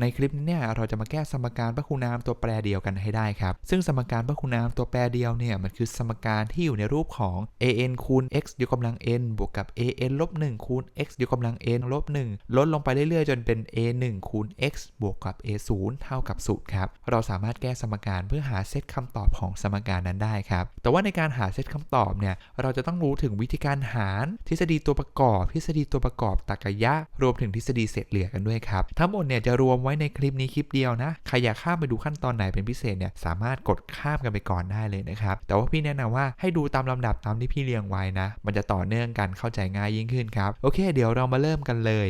ในคลิปนี้เนี่ยเราจะมาแก้สมการพหูนามตัวแปรเดียวกันให้ได้ครับ ซึ่งสมการพหูนามตัวแปรเดียวเนี่ยมันคือสมการที่อยู่ในรูปของ an คูณ x ยกกำลัง n บวกกับ an ลบ1คูณ x ยกกำลัง n ลบ1ลดลงไปเรื่อยๆ จนเป็น a 1คูณ x บวกกับ a 0เท่ากับ0ครับ เราสามารถแก้สมการเพื่อหาเซตคำตอบของสมการนั้นได้ครับ แต่ว่าในการหาเซตคำตอบเนี่ยเราจะต้องรู้ถึงวิธีการหาร ทฤษฎีตัวประกอบ ทฤษฎีตัวประกอบตรรกะรวมถึงทฤษฎีเศษเหลือกันด้วยครับ ทั้งหมดเนี่ยจะรวมไว้ในคลิปนี้คลิปเดียวนะ ใครอยากข้ามไปดูขั้นตอนไหนเป็นพิเศษเนี่ยสามารถกดข้ามกันไปก่อนได้เลยนะครับ แต่ว่าพี่แนะนำว่าให้ดูตามลำดับตามที่พี่เรียงไว้นะ มันจะต่อเนื่องกันเข้าใจง่ายยิ่งขึ้นครับ โอเค เดี๋ยวเรามาเริ่มกันเลย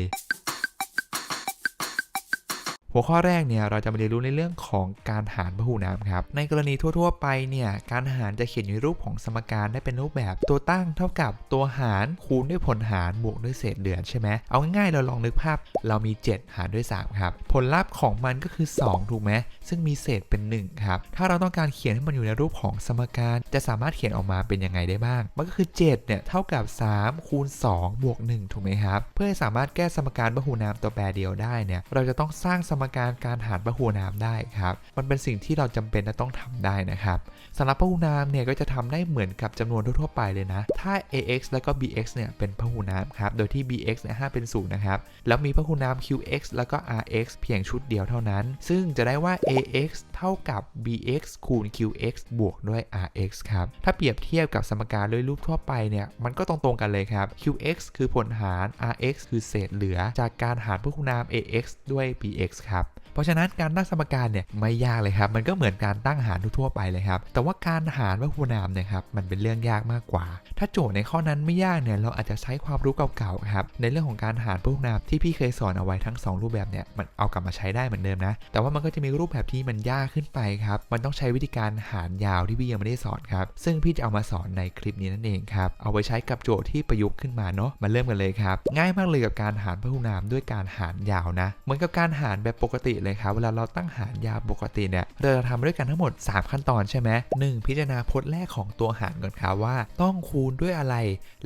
หัวข้อแรกเนี่ยเราจะมาเรียนรู้ในเรื่องของการหารพหูนามครับ ในกรณีทั่ว ๆ ไปเนี่ยการหารจะเขียนอยู่ในรูปของสมการได้เป็นรูปแบบตัวตั้งเท่ากับตัวหารคูณด้วยผลหารบวกด้วยเศษเหลือนใช่ไหมเอาง่ายๆเราลองนึกภาพเรามี 7 หารด้วย 3 ครับ ผลลัพธ์ของมันก็คือ 2 ถูกไหมซึ่งมีเศษเป็น 1 ครับ ถ้าเราต้องการเขียนให้มันอยู่ในรูปของสมการจะสามารถเขียนออกมาเป็นยังไงได้บ้าง มันก็คือ 7 เนี่ยเท่ากับ 3 คูณ 2 บวก 1 ถูกไหมครับ เพื่อให้สามารถแก้สมการพหูนามตัวแปรเดียวได้เนี่ยเราจะต้องสร้างสมการการหารพหูนามได้ครับ มันเป็นสิ่งที่เราจำเป็นจะต้องทำได้นะครับสำหรับพหูนามเนี่ยก็จะทำได้เหมือนกับจำนวนทั่วไปเลยนะ ถ้า ax แล้วก็ bx เนี่ยเป็นพหูนามครับ โดยที่ bx เนี่ยห้าเป็นศูนย์นะครับ แล้วมีพหูนาม qx แล้วก็ rx เพียงชุดเดียวเท่านั้น ซึ่งจะได้ว่า ax เท่ากับ bx คูณ qx บวกด้วย rx ครับ ถ้าเปรียบเทียบกับสมการด้วยรูปทั่วไปเนี่ย มันก็ตรงๆกันเลยครับ qx คือผลหาร rx คือเศษเหลือ จากการหารพหูนาม ax ด้วย bx ครับเพราะฉะนั้นการตั้งสมการเนี่ยไม่ยากเลยครับ มันก็เหมือนการตั้งหารทั่วไปเลยครับ แต่ว่าการหารพหูนามเนี่ยครับมันเป็นเรื่องยากมากกว่า ถ้าโจทย์ในข้อนั้นไม่ยากเนี่ยเราอาจจะใช้ความรู้เก่าๆครับในเรื่องของการหารพหูนามที่พี่เคยสอนเอาไว้ทั้ง 2 รูปแบบเนี่ยมันเอากลับมาใช้ได้เหมือนเดิมนะ แต่ว่ามันก็จะมีรูปแบบที่มันยากขึ้นไปครับมันต้องใช้วิธีการหารยาวที่พี่ยังไม่ได้สอนครับซึ่งพี่จะเอามาสอนในคลิปนี้นั่นเองครับเอาไว้ใช้กับโจทย์ที่ประยุกต์ขึ้นมาเนาะมาเริ่มกันเลยครับง่ายมากเลยกับการหารพหูนามด้วยการหารยาวนะ เหมือนกับการหารแบบปกติเลยครับ เวลาเราตั้งหารยาวปกติเนี่ย เราจะทำด้วยกันทั้งหมด 3 ขั้นตอนใช่ไหมหนึ่งพิจารณาพจน์แรกของตัวหารก่อนครับว่า ต้องคูณด้วยอะไร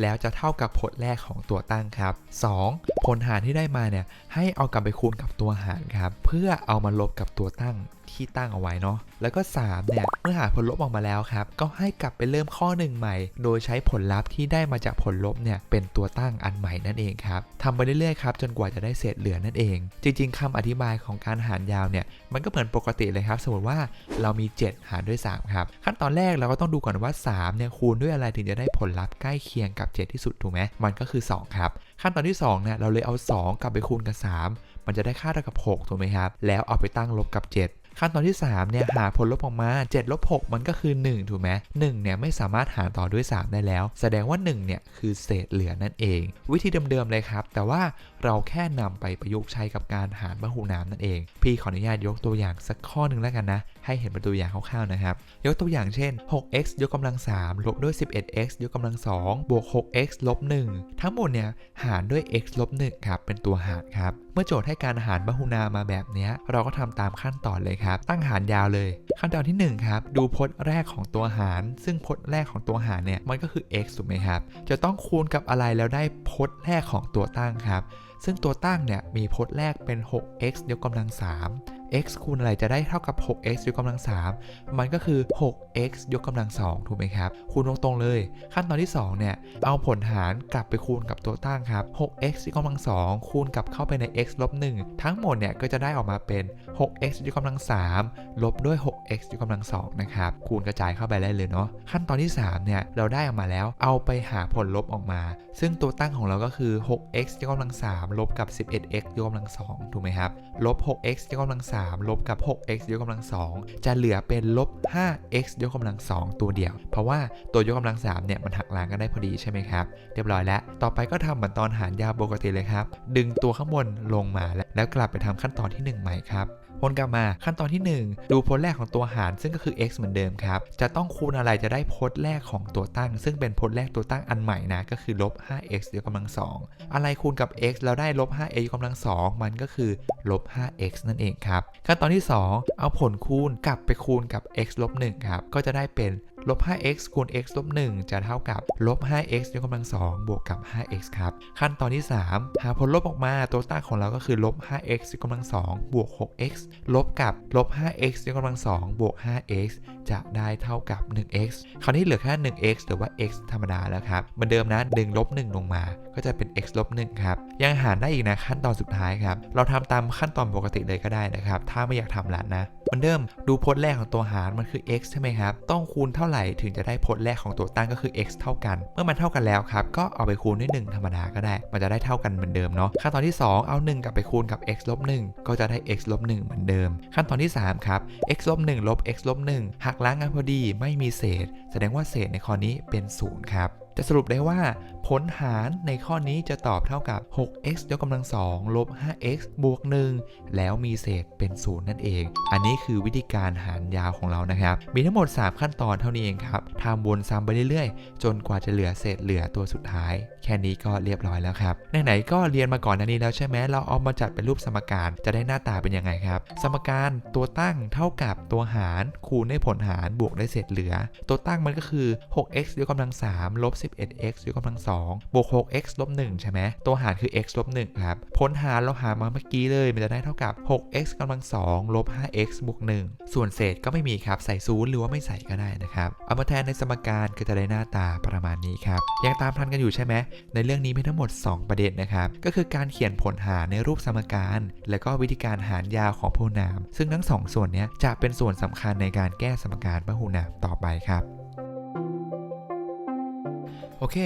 แล้วจะเท่ากับพจน์แรกของตัวตั้งครับ 2. ผลหารที่ได้มาเนี่ยให้เอากลับไปคูณกับตัวหารครับ เพื่อเอามาลบกับตัวตั้ง ที่ตั้งเอาไว้เนาะแล้วก็ 3 เนี่ย เมื่อหาผลลบออกมาแล้วครับ ก็ให้กลับไปเริ่มข้อ1ใหม่ โดยใช้ผลลัพธ์ที่ได้มาจากผลลบเนี่ยเป็นตัวตั้งอันใหม่นั่นเองครับทำไปเรื่อยๆครับจนกว่าจะได้เศษเหลือนั่นเอง จริง ๆคำอธิบายของการหารยาวเนี่ยมันก็เหมือนปกติเลยครับ สมมติว่าเรามี 7 หารด้วย3ครับขั้นตอนแรกเราก็ต้องดูก่อนว่า3เนี่ยคูณด้วยอะไรถึงจะได้ผลลัพธ์ใกล้เคียงกับ 7 ที่สุดถูกไหมมันก็คือ 2 ครับ ขั้นตอนที่2เนี่ยเราเลยเอา 2 กลับไปคูณกับ 3 มันจะได้ค่าเท่ากับ 6 ถูกไหมครับ แล้วเอาไปตั้งลบกับ 7 ขั้นตอนที่3เนี่ยหาผลลบออกมา7ลบ6มันก็คือ 1 ถูกไหม1เนี่ยไม่สามารถหารต่อด้วย 3 ได้แล้ว แสดงว่า 1 เนี่ยคือเศษเหลือนั่นเอง วิธีเดิมๆเลยครับ แต่ว่าเราแค่นำไปประยุกต์ใช้กับการหารพหูนามนั่นเอง พี่ขออนุญาตยกตัวอย่างสักข้อหนึ่งแล้วกันนะ ให้เห็นเป็นตัวอย่างคร่าวๆนะครับ ยกตัวอย่างเช่น 6x ยกกำลัง 3 ลบด้วย 11x ยกกำลัง 2 บวก 6x ลบ 1 ทั้งหมดเนี่ยหารด้วย x ลบ 1 ครับ เป็นตัวหารครับ เมื่อโจทย์ให้การหารพหูนามาแบบนี้เราก็ทำตามขั้นตอนเลยครับตั้งหารยาวเลยขั้นตอนที่1ครับดูพจน์แรกของตัวหาร ซึ่งพจน์แรกของตัวหารเนี่ยมันก็คือ x ถูกไหมครับ จะต้องคูณกับอะไรแล้วได้พจน์แรกของตัวตั้งครับ ซึ่งตัวตั้งเนี่ยมีพจน์แรกเป็น 6x ยกกำลัง3 x คูณอะไรจะได้เท่ากับ 6x ยกกำลัง 3 มันก็คือ 6x ยกกำลัง 2 ถูกไหมครับ คูณตรงๆเลย ขั้นตอนที่ 2 เนี่ย เอาผลหารกลับไปคูณกับตัวตั้งครับ 6x ยกกำลัง 2 คูณกลับเข้าไปใน x ลบ 1 ทั้งหมดเนี่ย ก็จะได้ออกมาเป็น 6x ยกกำลัง 3 ลบด้วย 6x ยกกำลัง 2 นะครับ คูณกระจายเข้าไปได้เลยเนาะ ขั้นตอนที่ 3 เนี่ย เราได้ออกมาแล้ว เอาไปหาผลลบออกมา ซึ่งตัวตั้งของเราก็คือ 6x ยกกำลัง 3 ลบกับ 11x ยกกำลัง 2 ถูกไหมครับ ลบ 6x ยกกำลัง 3ลบกับ 6x ยกกำลัง 2 จะเหลือเป็นลบ 5x ยกกำลัง 2 ตัวเดียว เพราะว่าตัวยกกำลัง3เนี่ยมันหักล้างกันได้พอดีใช่ไหมครับ เรียบร้อยแล้ว ต่อไปก็ทำเหมือนตอนหารยาวปกติเลยครับ ดึงตัวข้างบนลงมาแล้วกลับไปทำขั้นตอนที่ 1 ใหม่ครับ วนกลับมาขั้นตอนที่ 1 ดูพจน์แรกของตัวหารซึ่งก็คือ x เหมือนเดิมครับ จะต้องคูณอะไรจะได้พจน์แรกของตัวตั้ง ซึ่งเป็นพจน์แรกตัวตั้งอันใหม่นะก็คือลบ 5x ยกกำลัง2อะไรคูณกับ x แล้วได้ลบ 5x ยกกำลัง2มันก็คือลบ 5x นั่นเองครับขั้นตอนที่ 2 เอาผลคูณกลับไปคูณกับ x ลบ1ครับก็จะได้เป็น ลบ 5x คูณ x ลบ 1 จะเท่ากับลบ 5x ยกกำลัง 2 บวกกับ 5x ครับ ขั้นตอนที่ 3 หาผลลบออกมาตัวตั้งของเราก็คือลบ 5x ยกกำลัง 2 บวก 6x ลบกับลบ 5x ยกกำลัง 2 บวก 5x จะได้เท่ากับ 1x คราวนี้เหลือแค่ 1x หรือว่า x ธรรมดาแล้วครับเหมือนเดิมนะดึงลบ 1 ลงมา ก็จะเป็น x ลบ 1 ครับ ยังหารได้อีกนะขั้นตอนสุดท้ายครับ เราทำตามขั้นตอนปกติเลยก็ได้นะครับ ถ้าไม่อยากทำละนะ เหมือนเดิมดูพจน์แรกของตัวหารมันคือ x ใช่ไหมครับ ต้องคูณเท่าไหร่ถึงจะได้พจน์แรกของตัวตั้งก็คือ x เท่ากัน เมื่อมันเท่ากันแล้วครับ ก็เอาไปคูณด้วย1ธรรมดาก็ได้ มันจะได้เท่ากันเหมือนเดิมเนาะขั้นตอนที่ 2 เอา 1 กลับไปคูณกับ x ลบ1ก็จะได้ x ลบ1เหมือนเดิม ขั้นตอนที่ 3 ครับ x ลบ1ลบ x ลบ1หักล้างกันพอดีไม่มีเศษ แสดงว่าเศษในข้อนี้เป็น0ครับ จะสรุปได้ว่า ผลหารในข้อนี้จะตอบเท่ากับ 6x ยกกำลัง2ลบ 5x บวก 1 แล้วมีเศษเป็น 0 นั่นเอง อันนี้คือวิธีการหารยาวของเรานะครับ มีทั้งหมด 3 ขั้นตอนเท่านี้เองครับทำวนซ้ำไปเรื่อยๆ จนกว่าจะเหลือเศษเหลือตัวสุดท้าย แค่นี้ก็เรียบร้อยแล้วครับไหนๆก็เรียนมาก่อนอันนี้แล้วใช่ไหมเราเอามาจัดเป็นรูปสมการจะได้หน้าตาเป็นยังไงครับ สมการตัวตั้งเท่ากับตัวหารคูณด้วยผลหารบวกด้วยเศษเหลือ ตัวตั้งมันก็คือ 6x ยกกำลัง3ลบ 11x ยกกำลัง2บวก 6x ลบ1ใช่ไหมตัวหารคือ x ลบ1ครับผลหารเราหามาเมื่อกี้เลยมันจะได้เท่ากับ 6x กำลัง2ลบ 5x บวก 1 ส่วนเศษก็ไม่มีครับใส่ศูนย์หรือว่าไม่ใส่ก็ได้นะครับเอามาแทนในสมการก็จะได้หน้าตาประมาณนี้ครับยังตามทันกันอยู่ใช่ไหมในเรื่องนี้มีทั้งหมด 2 ประเด็นนะครับก็คือการเขียนผลหารในรูปสมการ และก็วิธีการหารยาวของพหูนาม ซึ่งทั้งสองส่วนนี้จะเป็นส่วนสำคัญในการแก้สมการพหูนามต่อไปครับ โอเค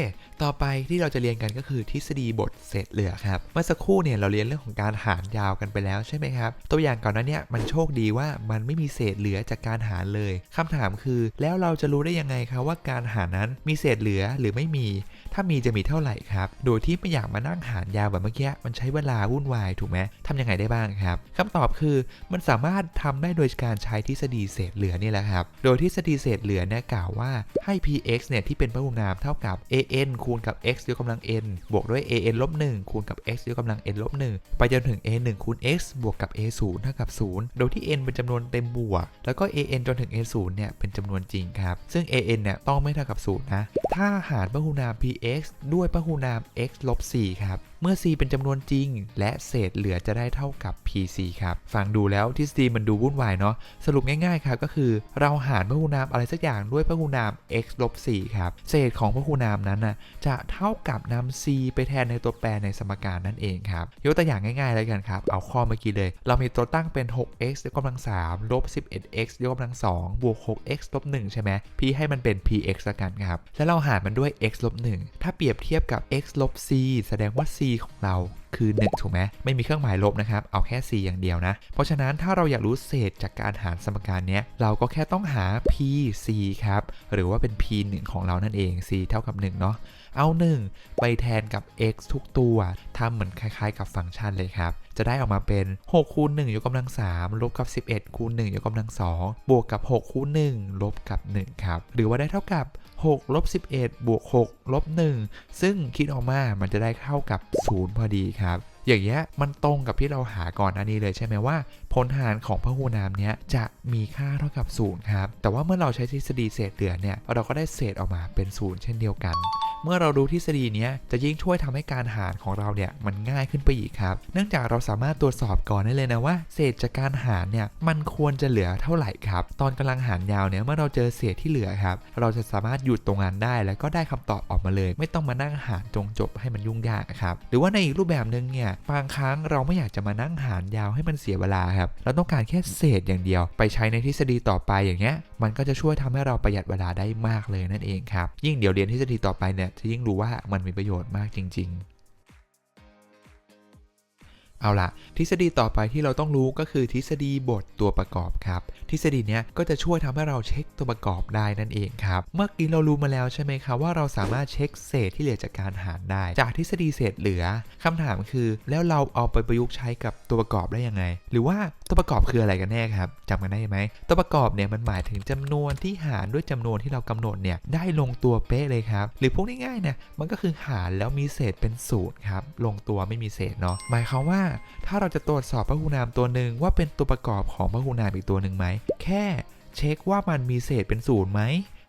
ต่อไปที่เราจะเรียนกันก็คือทฤษฎีบทเศษเหลือครับ เมื่อสักครู่เนี่ยเราเรียนเรื่องของการหารยาวกันไปแล้วใช่ไหมครับ ตัวอย่างก่อนหนั้นเนี่ยมันโชคดีว่ามันไม่มีเศษเหลือจากการหารเลยคำถามคือ แล้วเราจะรู้ได้ยังไงครับว่าการหารนั้นมีเศษเหลือหรือไม่มี ถ้ามีจะมีเท่าไหร่ครับ โดยที่ไม่อยากมานั่งหารยาวแบบเมื่อกี้ มันใช้เวลาวุ่นวายถูกไหมทำยังไงได้บ้างครับคำตอบคือมันสามารถทำได้โดยการใช้ทฤษฎีเศษเหลือนี่แหละครับ โดยทฤษฎีเศษเหลือเนี่ยกล่าวว่าให้ px เนี่ยที่เป็นพหุนามเท่ากับ an คูณกับ x ยกกำลัง n บวกด้วย an ลบ1คูณกับ x ยกกำลัง n ลบ1ไปจนถึง a 1คูณ x บวกกับ a 0เท่ากับ 0 โดยที่ n เป็นจำนวนเต็มบวก แล้วก็ an จนถึง a 0เนี่ยเป็นจำนวนจริงครับ ซึ่ง an เนี่ยต้องไม่เท่ากับ 0 นะ ถ้าหารพหุนาม px x ด้วยพหุนาม x ลบ4ครับ เมื่อ c เป็นจำนวนจริง และเศษเหลือจะได้เท่ากับ pc ครับฟังดูแล้วทฤษฎีมันดูวุ่นวายเนาะสรุปง่ายๆครับก็คือ เราหารพหุนามอะไรสักอย่างด้วยพหุนาม x ลบ4ครับเศษของพหุนามนั้นนะจะเท่ากับนำ c ไปแทนในตัวแปรในสมการนั่นเองครับยกตัวอย่างง่ายๆเลยกันครับเอาข้อเมื่อกี้เลย เรามีตัวตั้งเป็น 6x ยกกำลัง3ลบ 11x ยกกำลัง2บวก 6x ลบ1ใช่ไหม p ให้มันเป็น px ละกันครับแล้วเราหารมันด้วย x ลบ1ถ้าเปรียบเทียบกับ x ลบ c แสดงว่า c ของเราคือ 1 ถูกไหมไม่มีเครื่องหมายลบนะครับ เอาแค่ c อย่างเดียวนะ เพราะฉะนั้นถ้าเราอยากรู้เศษจากการหารสมการนี้เราก็แค่ต้องหา p c ครับ หรือว่าเป็น p 1ของเรานั่นเอง c เท่ากับ1เนาะ เอา 1 ไปแทนกับ x ทุกตัวทำเหมือนคล้ายๆ กับฟังก์ชันเลยครับ จะได้ออกมาเป็น6คูณ1ยกกำลัง 3 ลบกับ 11คูณ1ยกกำลัง 2 บวกกับ6คูณ1ลบกับ 1 ครับ หรือว่าได้เท่ากับ6ลบ11 บวก6ลบ1ซึ่งคิดออกมา มันจะได้เท่ากับ 0 พอดีครับอย่างเงี้ยมันตรงกับที่เราหาก่อนอันนี้เลยใช่ไหมว่าผลหารของพหูนามเนี้ยจะมีค่าเท่ากับ0ครับแต่ว่าเมื่อเราใช้ทฤษฎีเศษเหลือเนี่ยเราก็ได้เศษออกมาเป็น0เช่นเดียวกัน เมื่อเรารู้ทฤษฎีนี้จะยิ่งช่วยทำให้การหารของเราเนี่ยมันง่ายขึ้นไปอีกครับ เนื่องจากเราสามารถตรวจสอบก่อนได้เลยนะว่า เศษจากการหารเนี่ยมันควรจะเหลือเท่าไหร่ครับ ตอนกำลังหารยาวเนี่ยเมื่อเราเจอเศษที่เหลือครับ เราจะสามารถหยุดตรงนั้นได้ แล้วก็ได้คำตอบออกมาเลย ไม่ต้องมานั่งหารจงจบให้มันยุ่งยากครับหรือว่าในอีกรูปแบบหนึ่งเนี่ยบางครั้งเราไม่อยากจะมานั่งหารยาวให้มันเสียเวลาครับเราต้องการแค่เศษอย่างเดียว ไปใช้ในทฤษฎีต่อไปอย่างเงี้ยมันก็จะช่วยทำให้เราประหยัดเวลาได้มากเลยนั่นเองครับยิ่งเดี๋ยวเรียนทฤษฎีต่อไปเนี่ยจะยิ่งรู้ว่ามันมีประโยชน์มากจริงๆ เอาละทฤษฎีต่อไปที่เราต้องรู้ก็คือทฤษฎีบทตัวประกอบครับ ทฤษฎีเนี้ยก็จะช่วยทำให้เราเช็คตัวประกอบได้นั่นเองครับ เมื่อกี้เรารู้มาแล้วใช่ไหมครับว่าเราสามารถเช็คเศษที่เหลือจากการหารได้ จากทฤษฎีเศษเหลือคำถามคือ แล้วเราเอาไปประยุกต์ใช้กับตัวประกอบได้ยังไง หรือว่าตัวประกอบคืออะไรกันแน่ครับจำกันได้ไหมตัวประกอบเนี่ยมันหมายถึงจำนวนที่หารด้วยจำนวนที่เรากำหนดเนี่ยได้ลงตัวเป๊ะเลยครับหรือพวกง่ายๆเนี่ยมันก็คือหารแล้วมีเศษเป็นศูนย์ครับลงตัวไม่มีเศษเนาะหมายความว่าถ้าเราจะตรวจสอบพหูนามตัวหนึ่งว่าเป็นตัวประกอบของพหูนามอีกตัวหนึ่งไหม แค่เช็คว่ามันมีเศษเป็นศูนย์ไหม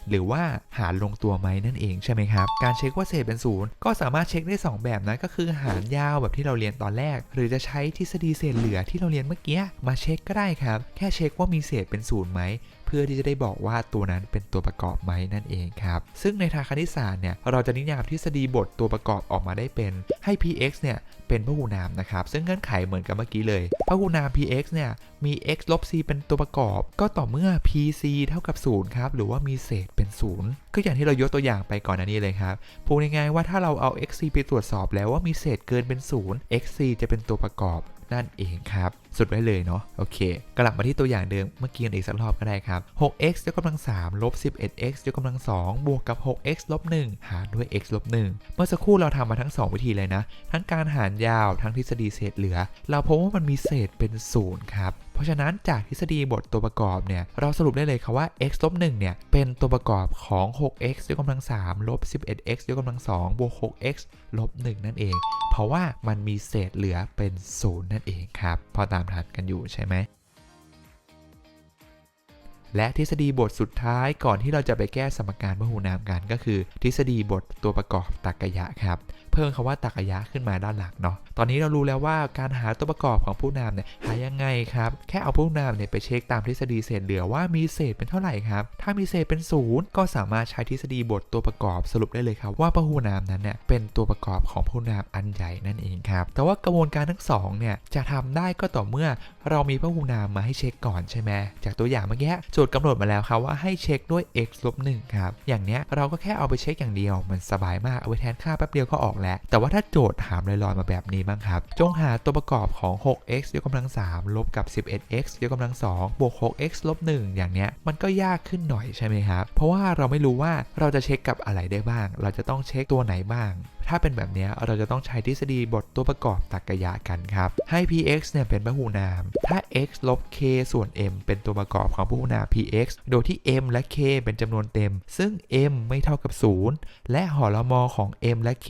หรือว่าหารลงตัวไหมนั่นเองใช่ไหมครับ การเช็คว่าเศษเป็นศูนย์ก็สามารถเช็คได้ 2 แบบนะก็คือหารยาวแบบที่เราเรียนตอนแรก หรือจะใช้ทฤษฎีเศษเหลือที่เราเรียนเมื่อกี้มาเช็คก็ได้ครับ แค่เช็คว่ามีเศษเป็นศูนย์ไหมเพื่อที่จะได้บอกว่าตัวนั้นเป็นตัวประกอบไหมนั่นเองครับ ซึ่งในทางคณิตศาสตร์เนี่ยเราจะนิยามทฤษฎีบทตัวประกอบออกมาได้เป็นให้ px เนี่ย เป็นพหูนามนะครับ ซึ่งเงื่อนไขเหมือนกับเมื่อกี้เลยพหูนาม px เนี่ย มี x ลบ c เป็นตัวประกอบ ก็ต่อเมื่อ pc เท่ากับ0ครับ หรือว่ามีเศษเป็น 0 ก็อย่างที่เรายกตัวอย่างไปก่อนหน้านี้เลยครับพูดง่ายๆว่าถ้าเราเอา xc ไปตรวจสอบแล้วว่ามีเศษเกินเป็น 0 xc จะเป็นตัวประกอบนั่นเองครับ สุดไว้เลยเนาะโอเค กลับมาที่ตัวอย่างเดิมเมื่อกี้กันอีกสักรอบก็ได้ครับ 6x ยกกำลัง3ลบ 11x ยกกำลัง2บวกกับ 6x ลบ1หารด้วย x ลบ1เมื่อสักครู่เราทำมาทั้ง 2 วิธีเลยนะ ทั้งการหารยาวทั้งทฤษฎีเศษเหลือ เราพบว่ามันมีเศษเป็น0ครับ เพราะฉะนั้นจากทฤษฎีบทตัวประกอบเนี่ยเราสรุปได้เลยครับว่า x ลบ1เนี่ยเป็นตัวประกอบของ 6x ยกกำลัง3ลบ 11x ยกกำลัง2บวก 6x ลบ1นั่นเอง เพราะว่ามันมีเศษเหลือเป็น 0 นั่นเองครับ พอตามทันกันอยู่ใช่ไหมและทฤษฎีบทสุดท้ายก่อนที่เราจะไปแก้สมการพหูนามกันก็คือ ทฤษฎีบทตัวประกอบตรรกะครับ เพิ่มคำว่าตรรกะขึ้นมาด้านหลังเนาะตอนนี้เรารู้แล้วว่าการหาตัวประกอบของผู้นามเนี่ยหายังไงครับแค่เอาผู้นามเนี่ยไปเช็คตามทฤษฎีเศษเหลือว่ามีเศษเป็นเท่าไหร่ครับถ้ามีเศษเป็นศูนย์ก็สามารถใช้ทฤษฎีบทตัวประกอบสรุปได้เลยครับว่าพหูนามนั้นเนี่ยเป็นตัวประกอบของพหูนามอันใหญ่นั่นเองครับแต่ว่ากระบวนการทั้งสองเนี่ยจะทำได้ก็ต่อเมื่อเรามีพหูนามมาให้เช็คก่อนใช่ไหมจากตัวอย่างเมื่อกี้โจทย์กำหนดมาแล้วครับว่าให้เช็คด้วย x ลบ1ครับอย่างเนี้ยเราก็แค่เอาไปเช็คอย่างเดียวมันสบายมากเอาไปแทนค่าแป๊บเดียวก็ออกแล้ว แต่ว่าถ้าโจทย์ถามลอยๆมาแบบนี้บ้างครับ จงหาตัวประกอบของ 6x ยกกำลัง 3 ลบกับ 11x ยกกำลัง 2 บวก 6x ลบ 1 อย่างเนี้ย มันก็ยากขึ้นหน่อยใช่ไหมครับ เพราะว่าเราไม่รู้ว่าเราจะเช็คกับอะไรได้บ้าง เราจะต้องเช็คตัวไหนบ้าง ถ้าเป็นแบบนี้เราจะต้องใช้ทฤษฎีบทตัวประกอบตรรกะกันครับ ให้ px เนี่ยเป็นพหูนาม ถ้า x ลบ k ส่วน m เป็นตัวประกอบของพหูนาม px โดยที่ m และ k เป็นจำนวนเต็ม ซึ่ง m ไม่เท่ากับ 0 และหอละมอของ m และ k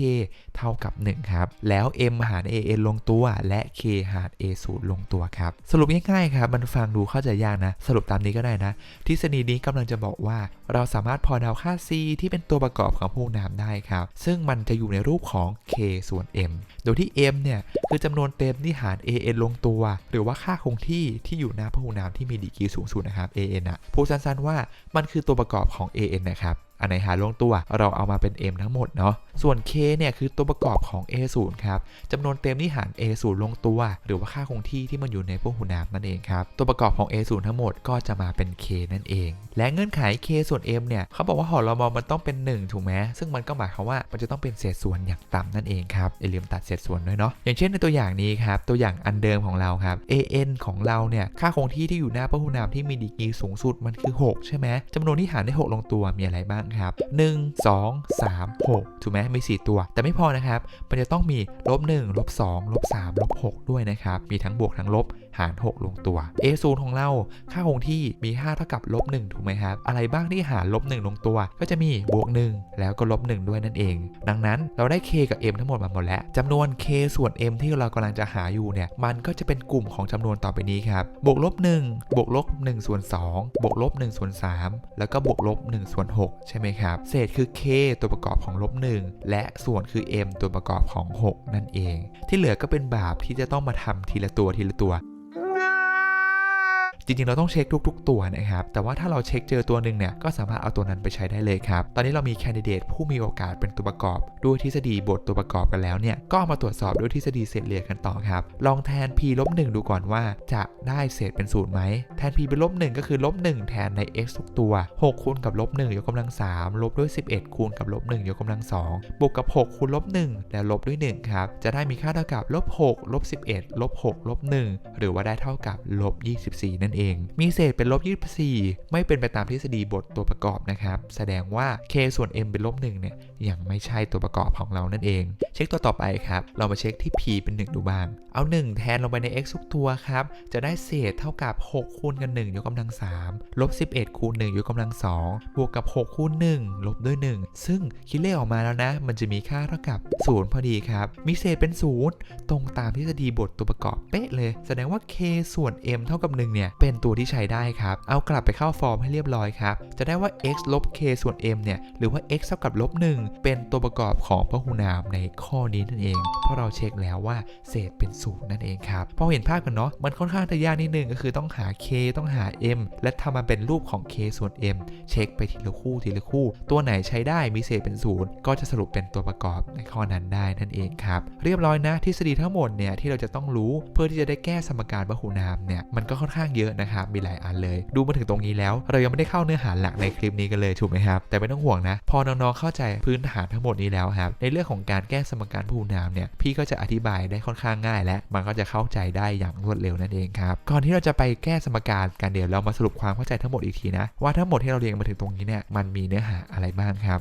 เท่ากับ 1 ครับ แล้ว m หาร an ลงตัว และ k หาร a 0 ลงตัวครับ สรุปง่ายๆครับ มันฟังดูเข้าใจยากนะ สรุปตามนี้ก็ได้นะ ทฤษฎีนี้กำลังจะบอกว่า เราสามารถพอเดาค่า c ที่เป็นตัวประกอบของพหูนามได้ครับ ซึ่งมันจะอยู่ในรูปของ k ส่วน m โดยที่ m เนี่ย คือจำนวนเต็มที่หาร an ลงตัว หรือว่าค่าคงที่ที่อยู่หน้าพหูนามที่มีดีกรีสูงสุดนะครับ an อะพูดสั้นๆว่ามันคือตัวประกอบของ an นะครับอันไหนหาลงตัว เราเอามาเป็น m ทั้งหมดเนาะ ส่วน k เนี่ยคือตัวประกอบของ a 0 ครับจำนวนเต็มที่หาร a 0 ลงตัว หรือว่าค่าคงที่ที่มันอยู่ในพหูนามนั่นเองครับ ตัวประกอบของ a 0 ทั้งหมดก็จะมาเป็น k นั่นเอง และเงื่อนไข k ส่วน m เนี่ยเขาบอกว่าหอลมอมันต้องเป็น 1 ถูกไหมซึ่งมันก็หมายความว่ามันจะต้องเป็นเศษส่วนอย่างต่ำนั่นเองครับอย่าลืมตัดเศษส่วนด้วยเนาะ อย่างเช่นในตัวอย่างนี้ครับ ตัวอย่างอันเดิมของเราครับ an ของเราเนี่ยค่าคงที่ที่อยู่หน้าพหูนามที่มีดีกรีสูงสุดมันคือ 6 ใช่ไหมจำนวนที่หารได้ 6 ลงตัวมีอะไรบ้างครับ 1 2 3 6 ถูกไหมมี 4 ตัว แต่ไม่พอนะครับ มันจะต้องมีลบ1ลบ2ลบ3ลบ6ด้วยนะครับ มีทั้งบวกทั้งลบ หาร 6 ลงตัว a 0 ของเราค่าคงที่มีค่าเท่ากับลบ1ถูกไหมครับอะไรบ้างที่หารลบ1ลงตัว ก็จะมีบวก 1 แล้วก็ลบ1ด้วยนั่นเอง ดังนั้นเราได้ k กับ m ทั้งหมดมาหมดแล้วจำนวน k ส่วน m ที่เรากำลังจะหาอยู่เนี่ยมันก็จะเป็นกลุ่มของจำนวนต่อไปนี้ครับบวกลบ1บวกลบ1ส่วน2บวกลบ1ส่วน3แล้วก็บวกลบ1ส่วน6ใช่ไหมครับเศษคือ k ตัวประกอบของลบ1และส่วนคือ m ตัวประกอบของ 6 นั่นเอง ที่เหลือก็เป็นบาปที่จะต้องมาทำทีละตัวทีละตัว จริงๆ เราต้องเช็คทุก ๆ ตัวนะครับ แต่ว่าถ้าเราเช็คเจอตัวหนึ่งเนี่ย ก็สามารถเอาตัวนั้นไปใช้ได้เลยครับ ตอนนี้เรามีแคนดิเดตผู้มีโอกาสเป็นตัวประกอบ ด้วยทฤษฎีบทตัวประกอบกันแล้วเนี่ย ก็มาตรวจสอบด้วยทฤษฎีเศษเหลี่ยกันต่อครับ ลองแทน p ลบ1ดูก่อนว่าจะได้เศษเป็นศูนย์ไหม แทน p เป็นลบ1ก็คือลบ1แทนใน x ทุกตัว 6คูณกับลบ1ยกกำลัง3ลบด้วย 11 คูณกับลบ1ยกกำลัง2บวกกับ 6คูณลบ1แล้วลบด้วย1ครับ จะได้มีค่าเท่ากับลบ6ลบ11ลบ6ลบ1หรือว่าได้เท่ากับลบ24นั่นเอง มีเศษเป็นลบ24 ไม่เป็นไปตามทฤษฎีบทตัวประกอบนะครับ แสดงว่า k ส่วน m เป็นลบ1เนี่ยยังไม่ใช่ตัวประกอบของเรานั่นเอง เช็คตัวต่อไปครับ เรามาเช็คที่ p เป็น 1 ดูบ้าง เอา 1 แทนลงไปใน x ทุกตัวครับ จะได้เศษเท่ากับ 6 คูณกัน 1 ยกกำลัง 3 ลบ 11 คูณ 1 ยกกำลัง 2 บวกกับ 6 คูณ 1 ลบด้วย 1 ซึ่งคิดเลขออกมาแล้วนะ มันจะมีค่าเท่ากับ 0 พอดีครับ มีเศษเป็น 0 ตรงตามทฤษฎีบทตัวประกอบเป๊ะเลย แสดงว่า k ส่วน m เท่ากับ1เนี่ยเเป็นตัวที่ใช้ได้ครับ เอากลับไปเข้าฟอร์มให้เรียบร้อยครับ จะได้ว่า x ลบ k ส่วน m เนี่ย หรือว่า x เท่ากับลบ1เป็นตัวประกอบของพหุนามในข้อนี้นั่นเอง เพราะเราเช็คแล้วว่าเศษเป็นศูนย์นั่นเองครับ พอเห็นภาพกันเนาะ มันค่อนข้างจะยากนิดนึงก็คือต้องหา k ต้องหา m และทำมาเป็นรูปของ k ส่วน m เช็คไปทีละคู่ทีละคู่ ตัวไหนใช้ได้มีเศษเป็นศูนย์ก็จะสรุปเป็นตัวประกอบในข้อนั้นได้นั่นเองครับ เรียบร้อยนะทฤษฎีทั้งหมดเนี่ยที่เราจะต้องรู้เพื่อที่จะได้แก้สมการพหุนามเนี่ยมันก็ค่อนข้างเยอะนะครับมีหลายอันเลย ดูมาถึงตรงนี้แล้ว เรายังไม่ได้เข้าเนื้อหาหลักในคลิปนี้กันเลยถูกไหมครับแต่ไม่ต้องห่วงนะ พอน้องๆเข้าใจพื้นฐานทั้งหมดนี้แล้วครับในเรื่องของการแก้สมการพหุนามเนี่ยพี่ก็จะอธิบายได้ค่อนข้างง่าย และมันก็จะเข้าใจได้อย่างรวดเร็วนั่นเองครับก่อนที่เราจะไปแก้สมการกันเดี๋ยวเรามาสรุปความเข้าใจทั้งหมดอีกทีนะว่าทั้งหมดที่เราเรียนมาถึงตรงนี้เนี่ยมันมีเนื้อหาอะไรบ้างครับ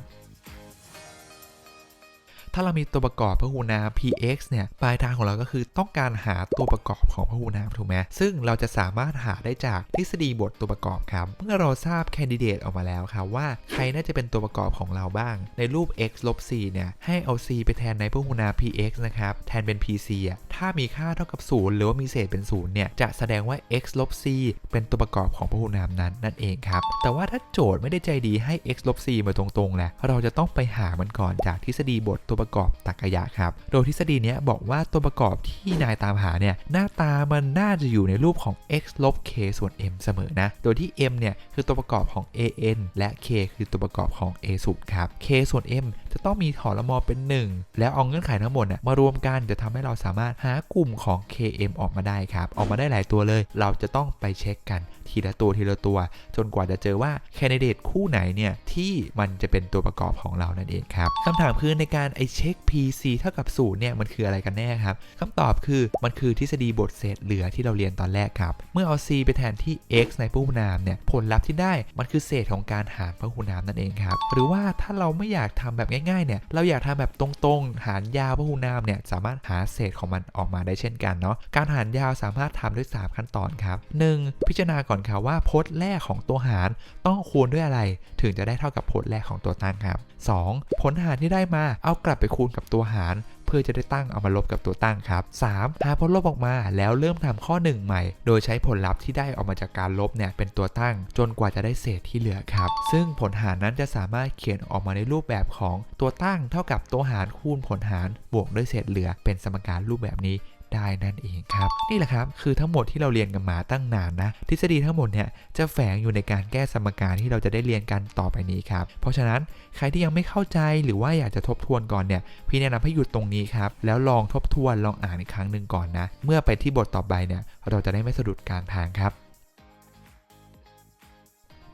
ถ้าเรามีตัวประกอบพหูนาม px เนี่ยปลายทางของเราก็คือต้องการหาตัวประกอบของพหูนามถูกไหมซึ่งเราจะสามารถหาได้จากทฤษฎีบทตัวประกอบครับเมื่อเราทราบแคนดิเดตออกมาแล้วครับว่าใครน่าจะเป็นตัวประกอบของเราบ้าง ในรูป x ลบ c เนี่ยให้เอา c ไปแทนในพหูนาม px นะครับแทนเป็น pc อะถ้ามีค่าเท่ากับ 0 หรือว่ามีเศษเป็น 0 เนี่ย จะแสดงว่า x ลบ c เป็นตัวประกอบของพหูนามนั้นนั่นเองครับ แต่ว่าถ้าโจทย์ไม่ได้ใจดีให้ x ลบ c มาตรงๆแหละเราจะต้องไปหามันก่อนจากทฤษฎีบทตัวประกอบตรรกะครับ โดยทฤษฎีนี้บอกว่าตัวประกอบที่นายตามหาเนี่ยหน้าตามันน่าจะอยู่ในรูปของ x ลบ k ส่วน m เสมอนะ โดยที่ m เนี่ยคือตัวประกอบของ an และ k คือตัวประกอบของ a สุดครับ k ส่วน m จะต้องมีถอละมอเป็น 1 แล้วเอาเงื่อนไขทั้งหมดมารวมกันจะทำให้เราสามารถหากลุ่มของ km ออกมาได้ครับ ออกมาได้หลายตัวเลย เราจะต้องไปเช็คกันทีละตัวทีละตัว จนกว่าจะเจอว่าแคนดิเดตคู่ไหนเนี่ยที่มันจะเป็นตัวประกอบของเรานั่นเองครับคำถามคือในการไอเช็ค PC เท่ากับ0เนี่ยมันคืออะไรกันแน่ครับคำตอบคือมันคือทฤษฎีบทเศษเหลือที่เราเรียนตอนแรกครับ เมื่อเอา c ไปแทนที่ x ในพหุนามเนี่ยผลลัพธ์ที่ได้มันคือเศษของการหารพหุนามนั่นเองครับหรือว่าถ้าเราไม่อยากทำแบบง่ายๆเนี่ยเราอยากทำแบบตรงๆ หารยาวพหุนามเนี่ยสามารถหาเศษของมันออกมาได้เช่นกันเนาะการหารยาวสามารถทำด้วย 3 ขั้นตอนครับ 1. พิจารณาก่อนครับว่าพจน์แรกของตัวหารต้องคูณด้วยอะไร ถึงจะได้เท่ากับพจน์แรกของตัวตั้งครับ 2. ผลหารที่ได้มาเอากลับไปคูณกับตัวหารเพื่อจะได้ตั้งเอามาลบกับตัวตั้งครับ 3. หาผลลบออกมาแล้วเริ่มทำข้อ 1 ใหม่ โดยใช้ผลลัพธ์ที่ได้ออกมาจากการลบเนี่ยเป็นตัวตั้ง จนกว่าจะได้เศษที่เหลือครับ ซึ่งผลหารนั้นจะสามารถเขียนออกมาในรูปแบบของตัวตั้ง เท่ากับตัวหารคูณผลหารบวกด้วยเศษเหลือเป็นสมการรูปแบบนี้ ได้นั่นเองครับ นี่แหละครับคือทั้งหมดที่เราเรียนกันมาตั้งนานนะทฤษฎีทั้งหมดเนี่ยจะแฝงอยู่ในการแก้สมการที่เราจะได้เรียนกันต่อไปนี้ครับเพราะฉะนั้นใครที่ยังไม่เข้าใจหรือว่าอยากจะทบทวนก่อนเนี่ยพี่แนะนำให้หยุดตรงนี้ครับแล้วลองทบทวนลองอ่านอีกครั้งหนึ่งก่อนนะ เมื่อไปที่บทต่อไปเนี่ยเราจะได้ไม่สะดุดกลางทางครับ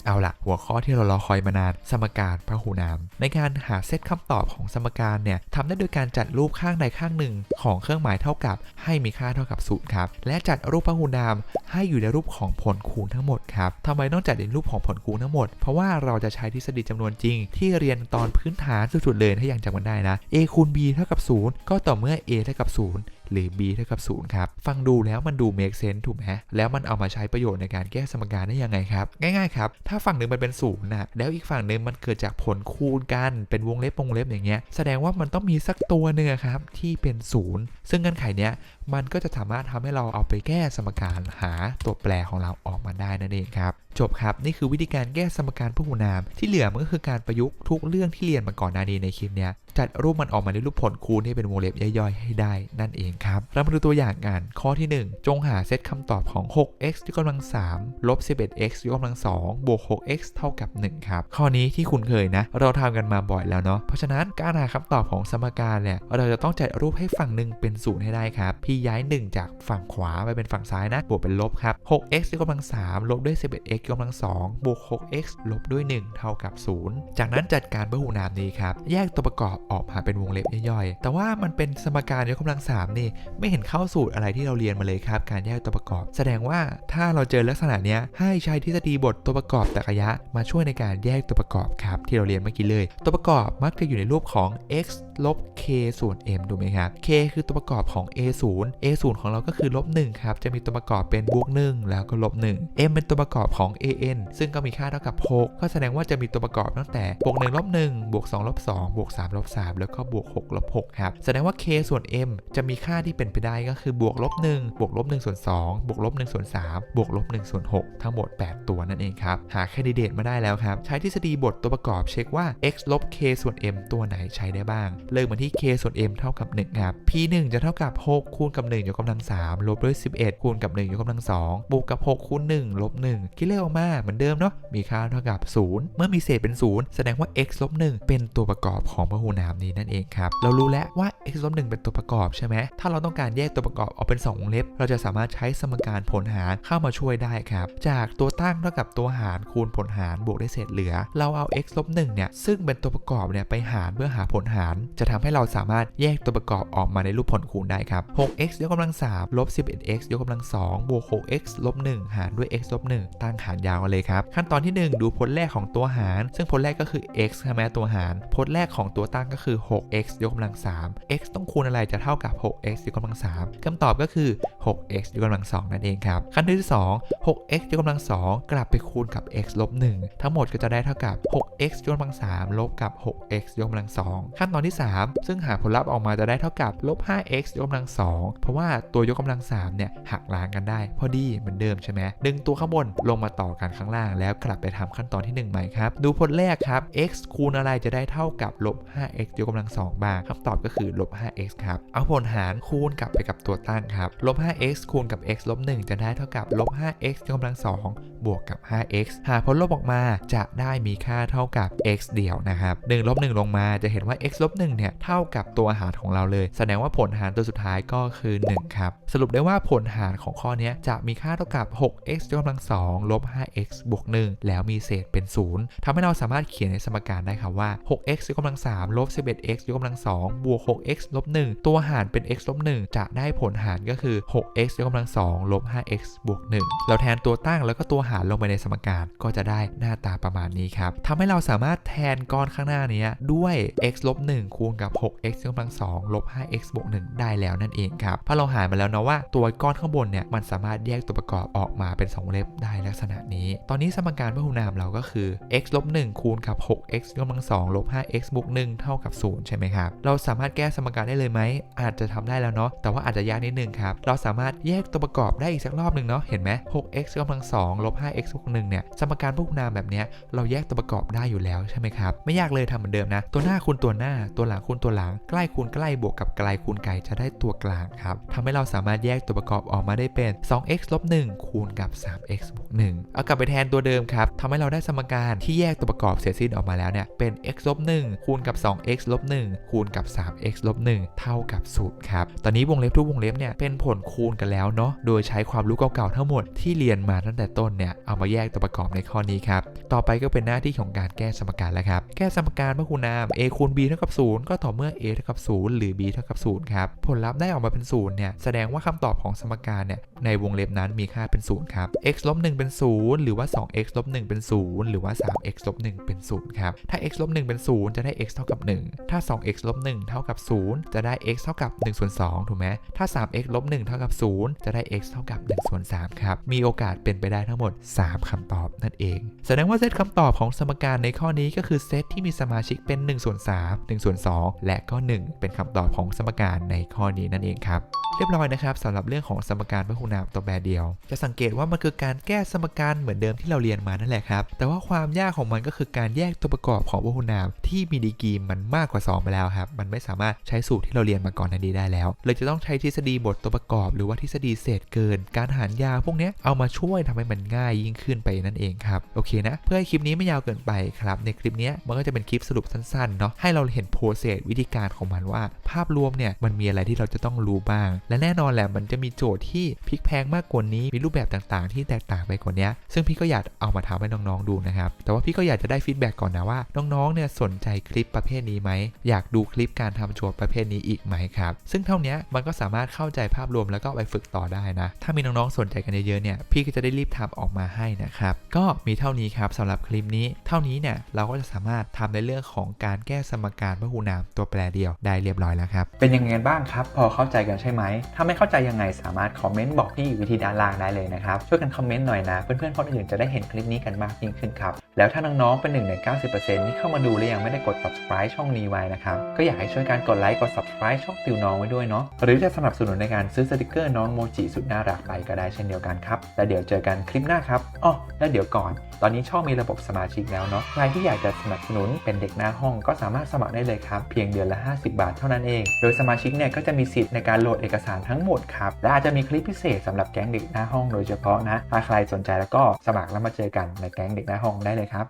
เอาละหัวข้อที่เรารอคอยมานาน สมการพหูนาม ในการหาเซตคำตอบของสมการเนี่ยทำได้โดยการจัดรูปข้างใดข้างหนึ่ง ของเครื่องหมายเท่ากับ ให้มีค่าเท่ากับศูนย์ครับ และจัดรูปพหูนามให้อยู่ในรูปของผลคูณทั้งหมดครับทำไมต้องจัดในรูปของผลคูณทั้งหมด เพราะว่าเราจะใช้ทฤษฎีจำนวนจริง ที่เรียนตอนพื้นฐานสุดๆเลยถ้ายังจำกันได้นะ a คูณ b เท่ากับ 0 ก็ต่อเมื่อ a เท่ากับ 0 หรือ b เท่ากับ0ครับ ฟังดูแล้วมันดู make sense ถูกไหมแล้วมันเอามาใช้ประโยชน์ในการแก้สมการได้ยังไงครับ ง่ายๆครับ ถ้าฝั่งหนึ่งมันเป็น0นะแล้วอีกฝั่งหนึ่งมันเกิดจากผลคูณกันเป็นวงเล็บวงเล็บอย่างเงี้ย แสดงว่ามันต้องมีสักตัวหนึ่งครับที่เป็น 0 ซึ่งเงื่อนไขเนี้ยมันก็จะสามารถทำให้เราเอาไปแก้สมการหาตัวแปรของเราออกมาได้นั่นเองครับ จบครับ นี่คือวิธีการแก้สมการพหูนาม ที่เหลือมันก็คือการประยุกต์ทุกเรื่องที่เรียนมาก่อนหน้านี้ในคลิปเนี้ยจัดรูปมันออกมาในรูปผลคูณที่เป็นวงเล็บย่อยๆ ให้ได้นั่นเองครับ เรามาดูตัวอย่างกันข้อที่ 1 จงหาเซตคำตอบของ 6x ยกกำลัง3ลบ 11x ยกกำลัง2บวก 6x เท่ากับ 1 ครับ ข้อนี้ที่คุณเคยนะ เราทำกันมาบ่อยแล้วเนาะ เพราะฉะนั้นการหาคำตอบของสมการเนี่ย เราจะต้องจัดรูปให้ฝั่งหนึ่งเป็นศูนย์ให้ได้ครับ พี่ย้าย 1 จากฝั่งขวาไปเป็นฝั่งซ้ายนะ บวกเป็นลบครับ 6x ยกกำลัง3ลบด้วย 11x ยกกำลัง2บวก 6x ลบด้วย 1 เท่ากับ 0 จากนั้นจัดการพหูนามนี้ครับ แยกตัวประกอบออกมาเป็นวงเล็บย่อยๆ แต่ว่ามันเป็นสมการยกกำลัง3นี่ไม่เห็นเข้าสูตรอะไรที่เราเรียนมาเลยครับ การแยกตัวประกอบ แสดงว่าถ้าเราเจอลักษณะเนี้ยให้ใช้ทฤษฎีบทตัวประกอบตรรกะยะมาช่วยในการแยกตัวประกอบครับที่เราเรียนเมื่อกี้เลย ตัวประกอบมักจะอยู่ในรูปของ x ลบ k ส่วน m ถูไหมครับ k คือตัวประกอบของ a 0 a 0ของเราก็คือลบ1ครับ จะมีตัวประกอบเป็นบวก1แล้วก็ลบ1 m เป็นตัวประกอบของ a n ซึ่งก็มีค่าเท่ากับ 6 ก็แสดงว่าจะมีตัวประกอบตั้งแต่บวก1ลบ1บวก2ลบ2บวก3ลบ3แล้วก็บวก6ลบ6ครับ แสดงว่า k ส่วน m จะมีค่าที่เป็นไปได้ก็คือบวกลบ1บวกลบ1ส่วน2บวกลบ1ส่วน3บวกลบ1ส่วน6ทั้งหมด 8 ตัวนั่นเองครับ หาแคนดิเดตมาได้แล้วครับ ใช้ทฤษฎีบทตัวประกอบเช็คว่า x ลบ k ส่วน m ตัวไหนใช้ได้บ้างเริ่มมาที่ k ส่วน m เท่ากับ1ครับ p 1จะเท่ากับ 6 คูณกับ1ยกกำลัง3ลบด้วย 11 คูณกับ1ยกกำลัง2บวกกับ 6 คูณ1ลบ1คิดเลขออกมาเหมือนเดิมเนาะมีค่าเท่ากับ 0 เมื่อมีเศษเป็น 0 แสดงว่า x ลบ1เป็นตัวประกอบของพหูนามนี้นั่นเองครับ เรารู้แล้วว่า x ลบ1เป็นตัวประกอบใช่ไหมถ้าเราต้องการแยกตัวประกอบออกเป็น2วงเล็บ เราจะสามารถใช้สมการผลหารเข้ามาช่วยได้ครับ จากตัวตั้งเท่ากับตัวหารคูณผลหารบวกด้วยเศษเหลือ เราเอา x ลบ1เนี่ยซึ่งเป็นตัวประกอบเนี่ยไปหารเพื่อหาผลหารจะทำให้เราสามารถแยกตัวประกอบออกมาในรูปผลคูณได้ครับ 6x ยกกำลัง3ลบ 11x ยกกำลัง2บวก 6x ลบ 1 หารด้วย x ลบ 1 ตั้งหารยาวกันเลยครับ ขั้นตอนที่ 1 ดูผลแรกของตัวหาร ซึ่งผลแรกก็คือ x ใช่ไหมตัวหาร ผลแรกของตัวตั้งก็คือ 6x ยกกำลัง3 x ต้องคูณอะไรจะเท่ากับ 6x ยกกำลัง3คำตอบก็คือ 6x ยกกำลัง2นั่นเองครับ ขั้นตอนที่ 2 6x ยกกำลัง2กลับไปคูณกับ x ลบ 1 ทั้งหมดก็จะได้เท่ากับ 6x ยกกำลัง3ลบกับ 6x ยกกำลัง2ขั้นตอนที่3 ซึ่งหาผลลัพธ์ออกมาจะได้เท่ากับลบ 5x ยกกำลัง 2 เพราะว่าตัวยกกำลัง3เนี่ยหักล้างกันได้ พอดีเหมือนเดิมใช่ไหมดึงตัวข้างบนลงมาต่อกันข้างล่าง แล้วกลับไปทำขั้นตอนที่ 1 ใหม่ครับ ดูผลแรกครับ x คูณอะไรจะได้เท่ากับลบ 5x ยกกำลัง2บ้างคำตอบก็คือลบ 5x ครับ เอาผลหารคูณกลับไปกับตัวตั้งครับลบ 5x คูณกับ x ลบ 1 จะได้เท่ากับลบ 5x ยกกำลัง 2 บวกกับ 5x หาผลลบออกมาจะได้มีค่าเท่ากับ x เดียวนะครับ1ลบ1ลงมาจะเห็นว่า x ลบ1เนี่ยเท่ากับตัวหารของเราเลย แสดงว่าผลหารตัวสุดท้ายก็คือ1ครับสรุปได้ว่าผลหารของข้อนี้จะมีค่าเท่ากับ 6x ยกกำลัง2ลบ 5x บวก1แล้วมีเศษเป็น 0ทำให้เราสามารถเขียนในสมการได้ครับว่า 6x ยกกำลัง3ลบ 11x ยกกำลัง2บวก 6x ลบ 1 ตัวหารเป็น x ลบ 1 จะได้ผลหารก็คือ 6x ยกกำลัง2ลบ 5x บวก 1 เราแทนตัวตั้งแล้วก็ตัวหารลงไปในสมการก็จะได้หน้าตาประมาณนี้ครับทำให้เราสามารถแทนก้อนข้างหน้านี้ด้วย x ลบ1คููณกับ 6x ยกกำลัง2ลบ 5x บวก 1 ได้แล้วนั่นเองครับเพราะเราหารมาแล้วเนาะว่าตัวก้อนข้างบนเนี่ยมันสามารถแยกตัวประกอบออกมาเป็น2วงเล็บได้ลักษณะนี้ ตอนนี้สมการพหูนามเราก็คือ x ลบ1คูณกับ 6x ยกกำลัง2ลบ 5x บวก 1 เท่ากับ 0 ใช่ไหมครับ เราสามารถแก้สมการได้เลยไหม อาจจะทำได้แล้วเนาะ แต่ว่าอาจจะยากนิดนึงครับ เราสามารถแยกตัวประกอบได้อีกสักรอบหนึ่งเนาะ เห็นไหม 6x ยกกำลัง2ลบ 5x บวก 1 เนี่ย สมการพหูนามแบบเนี้ยเราแยกตัวประกอบได้อยู่แล้วใช่ไหมครับ ไม่ยากเลยทำเหมือนเดิมนะ ตัวหน้าคูณตัวหน้า ตัวหลังคูณตัวหลังใกล้คูณใกล้บวกกับไกลคูณไกลจะได้ตัวกลางครับทำให้เราสามารถแยกตัวประกอบออกมาได้เป็น 2x ลบ1คูณกับ 3x บวก1เอากลับไปแทนตัวเดิมครับทำให้เราได้สมการที่แยกตัวประกอบเสร็จสิ้นออกมาแล้วเนี่ยเป็น x ลบ1คูณกับ 2x ลบ1คูณกับ 3x ลบ1เท่ากับ0ครับตอนนี้วงเล็บทุกวงเล็บเนี่ยเป็นผลคูณกันแล้วเนาะโดยใช้ความรู้เก่าๆทั้งหมดที่เรียนมาตั้งแต่ต้นเนี่ยเอามาแยกตัวประกอบในข้อนี้ครับต่อไปก็เป็นหน้าที่ของการแก้สมการแล้วครับแก้สมการพหูนาม a คูณ b เท่ากับ0ก็ต่อเมื่อ a เท่ากับ 0 หรือ b เท่ากับ 0 ครับ ผลลัพธ์ได้ออกมาเป็น0เนี่ย แสดงว่าคำตอบของสมการเนี่ย ในวงเล็บนั้นมีค่าเป็น 0 ครับ x ลบ1เป็น 0 หรือว่า 2x ลบ1เป็น 0 หรือว่า 3x ลบ1เป็น 0 ครับ ถ้า x ลบ1เป็น 0 จะได้ x เท่ากับ 1 ถ้า 2x ลบ1เท่ากับ 0 จะได้ x เท่ากับ1ส่วน2ถูกไหมถ้า 3x ลบ1เท่ากับ 0 จะได้ x เท่ากับ1ส่วน3ครับ มีโอกาสเป็นไปได้ทั้งหมด 3คำตอบนั่นเอง แสดงว่าเซตคำตอบของสมการในข้อนี้ก็คือเซตที่มีสมาชิกเป็น1ส่วน3 1ส่วน2และก็ 1 เป็นคำตอบของสมการในข้อนี้นั่นเองครับเรียบร้อยนะครับสำหรับเรื่องของสมการพหูนามตัวแปรเดียว จะสังเกตว่ามันคือการแก้สมการเหมือนเดิมที่เราเรียนมานั่นแหละครับแต่ว่าความยากของมันก็คือการแยกตัวประกอบของพหูนามที่มีดีกรีมันมากกว่า 2 ไปแล้วครับมันไม่สามารถใช้สูตรที่เราเรียนมาก่อนในนี้ได้แล้วเลยจะต้องใช้ทฤษฎีบทตัวประกอบ หรือว่าทฤษฎีเศษเกิน การหารยาพวกนี้เอามาช่วยทำให้มันง่ายยิ่งขึ้นไปนั่นเองครับโอเคนะ เพื่อให้คลิปนี้ไม่ยาวเกินไปครับในคลิปนี้มันก็จะเป็นคลิปสรุปสั้นๆเนาะให้เราเห็นโปรเซสวิธีการของมันว่า ภาพรวมเนี่ยมันมีอะไรที่เราจะต้องรู้บ้าง และแน่นอนแหละมันจะมีโจทย์ที่พลิกแพงมากกว่านี้มีรูปแบบต่างๆ ที่แตกต่างไปกว่านี้ซึ่งพี่ก็อยากเอามาทำให้น้องๆดูนะครับแต่ว่าพี่ก็อยากจะได้ฟีดแบ็กก่อนนะว่าน้องๆเนี่ยสนใจคลิปประเภทนี้ไหมอยากดูคลิปการทำโจทย์ประเภทนี้อีกไหมครับซึ่งเท่านี้มันก็สามารถเข้าใจภาพรวมแล้วก็ไปฝึกต่อได้นะ ถ้ามีน้องๆสนใจกันเยอะๆเนี่ยพี่ก็จะได้รีบทำออกมาให้นะครับก็มีเท่านี้ครับสำหรับคลิปนี้ เท่านี้เนี่ยเราก็จะสามารถทำในเรื่องของการแก้สมการพหูนนามตัวแปรเดียวได้เรียบร้อยแล้วครับ เป็นยังไงบ้างครับ พอเข้าใจกันใช่ไหม ถ้าไม่เข้าใจยังไงสามารถคอมเมนต์บอกที่อยู่วิธีด้านล่างได้เลยนะครับ ช่วยกันคอมเมนต์หน่อยนะ เพื่อนๆคนอื่นจะได้เห็นคลิปนี้กันมากยิ่งขึ้นครับ แล้วถ้าน้องๆเป็นหนึ่งใน 90%ที่เข้ามาดูและยังไม่ได้กด subscribe ช่องนี้ไว้นะครับ ก็อยากให้ช่วยการกดไลค์กด subscribe ช่องติวน้องไว้ด้วยเนาะ หรือจะสนับสนุนในการซื้อสติกเกอร์น้องโมจิสุดน่ารักไปก็ได้เช่นเดียวกันครับ แล้วเดี๋ยวเจอกันคลิปหน้าครับอ๋อแล้วเดี๋ยวก่อน ตอนนี้ช่องมีระบบสมาชิกแล้วเนาะใครที่อยากจะสนับสนุนเป็นเด็กหน้าห้องก็สามารถสมัครได้เลยครับเพียงเดือนละ 50 บาทเท่านั้นเอง โดยสมาชิกเนี่ยก็จะมีสิทธิ์ในการโหลดเอกสารทั้งหมดครับและอาจจะมีคลิปพิเศษสำหรับแก๊งเด็กหน้าห้องโดยเฉพาะนะถ้าใครสนใจแล้วก็สมัครแล้วมาเจอกันในแก๊งเด็กหน้าห้องได้เลยครับ